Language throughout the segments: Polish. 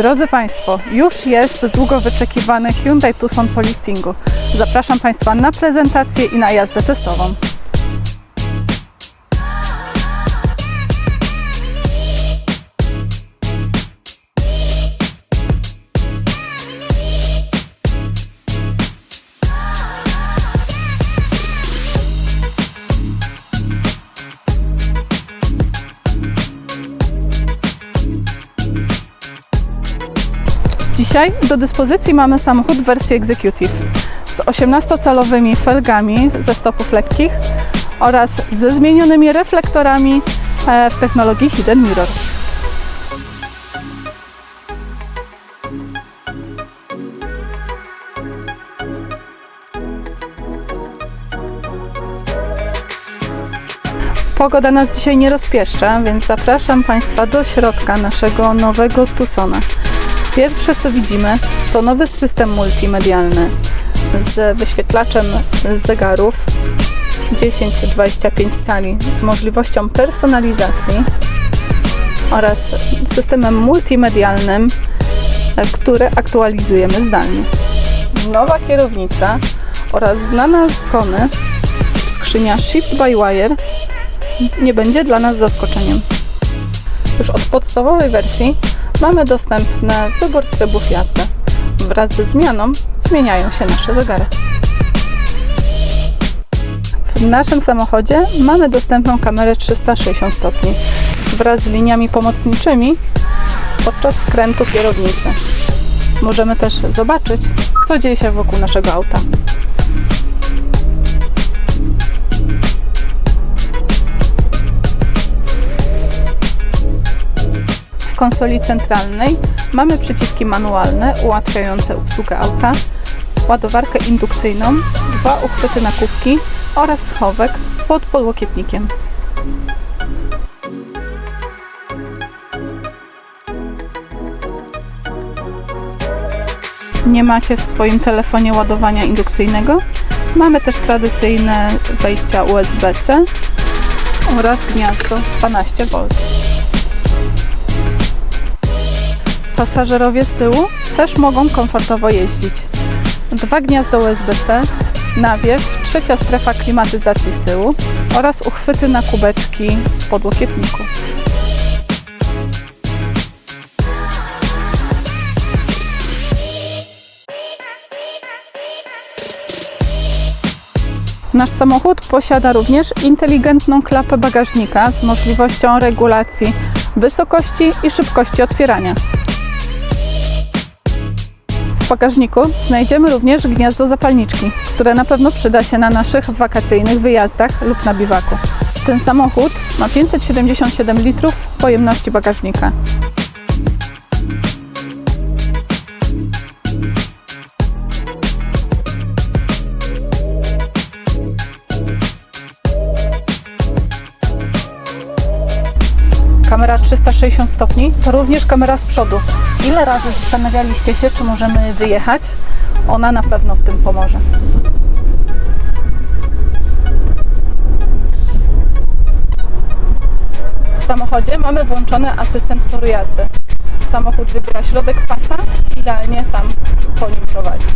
Drodzy Państwo, już jest długo wyczekiwany Hyundai Tucson po liftingu. Zapraszam Państwa na prezentację i na jazdę testową. Dzisiaj do dyspozycji mamy samochód w wersji Executive z 18-calowymi felgami ze stopów lekkich oraz ze zmienionymi reflektorami e, w technologii Hidden Mirror. Pogoda nas dzisiaj nie rozpieszcza, więc zapraszam Państwa do środka naszego nowego Tucsona. Pierwsze co widzimy to nowy system multimedialny z wyświetlaczem zegarów 10-25 cali z możliwością personalizacji oraz systemem multimedialnym, który aktualizujemy zdalnie. Nowa kierownica oraz znana z Kony skrzynia Shift by Wire nie będzie dla nas zaskoczeniem. Już od podstawowej wersji mamy dostępny wybór trybów jazdy. Wraz ze zmianą zmieniają się nasze zegary. W naszym samochodzie mamy dostępną kamerę 360 stopni wraz z liniami pomocniczymi podczas skrętu kierownicy. Możemy też zobaczyć, co dzieje się wokół naszego auta. Konsoli centralnej mamy przyciski manualne ułatwiające obsługę auta, ładowarkę indukcyjną, dwa uchwyty na kubki oraz schowek pod podłokietnikiem. Nie macie w swoim telefonie ładowania indukcyjnego? Mamy też tradycyjne wejścia USB-C oraz gniazdo 12V. Pasażerowie z tyłu też mogą komfortowo jeździć. Dwa gniazda USB-C, nawiew, trzecia strefa klimatyzacji z tyłu oraz uchwyty na kubeczki w podłokietniku. Nasz samochód posiada również inteligentną klapę bagażnika z możliwością regulacji wysokości i szybkości otwierania. Bagażniku znajdziemy również gniazdo zapalniczki, które na pewno przyda się na naszych wakacyjnych wyjazdach lub na biwaku. Ten samochód ma 577 litrów pojemności bagażnika. Kamera 360 stopni to również kamera z przodu. Ile razy zastanawialiście się, czy możemy wyjechać? Ona na pewno w tym pomoże. W samochodzie mamy włączony asystent toru jazdy. Samochód wybiera środek pasa, idealnie sam po nim prowadzi.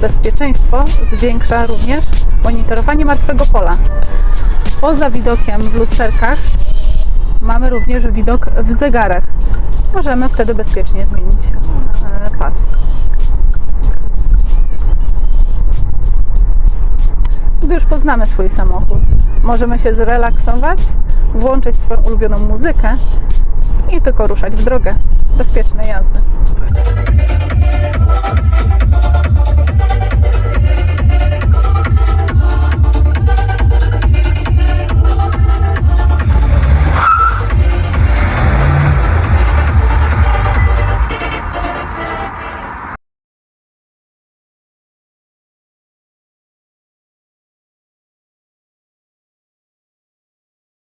Bezpieczeństwo zwiększa również monitorowanie martwego pola. Poza widokiem w lusterkach mamy również widok w zegarach. Możemy wtedy bezpiecznie zmienić e, pas. Gdy już poznamy swój samochód, możemy się zrelaksować, włączyć swoją ulubioną muzykę i tylko ruszać w drogę bezpiecznej jazdy.